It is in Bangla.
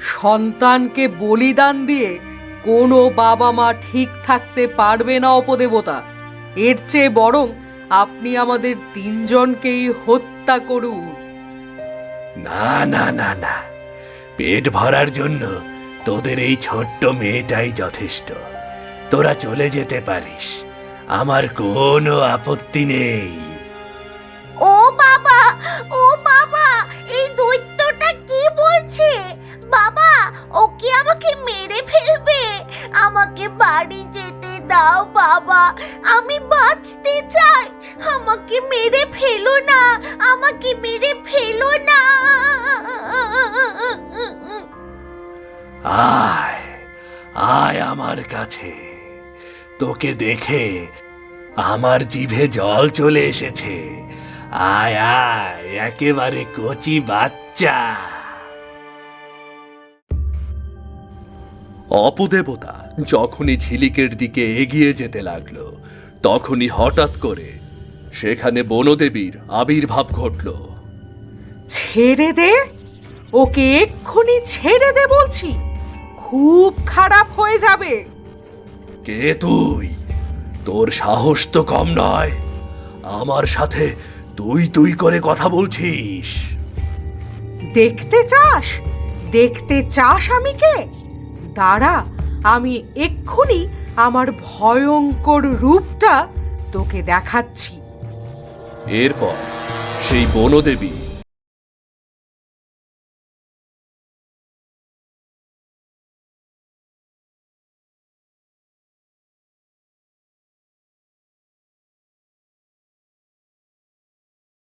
সন্তানকে বলিদান দিয়ে কোনো বাবা মা ঠিক থাকতে পারবে না, অপদেবতা। এর চেয়ে বরং আপনি আমাদের তিনজনকেই হত্যা করুন। না না না না। পেট ভরার জন্য তোদের এই ছোট্ট মেয়েটাই যথেষ্ট। তোরা চলে যেতে পারিস। আমার কোনো আপত্তি নেই। বাড়ি যেতে দাও বাবা। আমি বাঁচতে চাই। আমাকে মেরে ফেলো না। আমাকে মেরে ফেলো না। আয় আয় আমার কাছে। তোকে দেখে আমার জিভে জল চলে এসেছে। আয় আয় একেবারে কচি বাচ্চা। অপদেবতা যখনই ঝিলিকের দিকে এগিয়ে যেতে লাগল তখনই হঠাৎ করে সেখানে বনদেবীর আবির্ভাব ঘটলো। ছেড়ে দে? ওকে এক্ষুনি ছেড়ে দে বলছি। খুব খারাপ হয়ে যাবে। কে তুই? তোর সাহস তো কম নয়। আমার সাথে তুই তুই করে কথা বলছিস। দেখতে চাস? দেখতে চাস আমি কে? দাঁড়া আমি এক্ষুনি আমার ভয়ঙ্কর রূপটা তোকে দেখাচ্ছি। এরপর সেই বনদেবী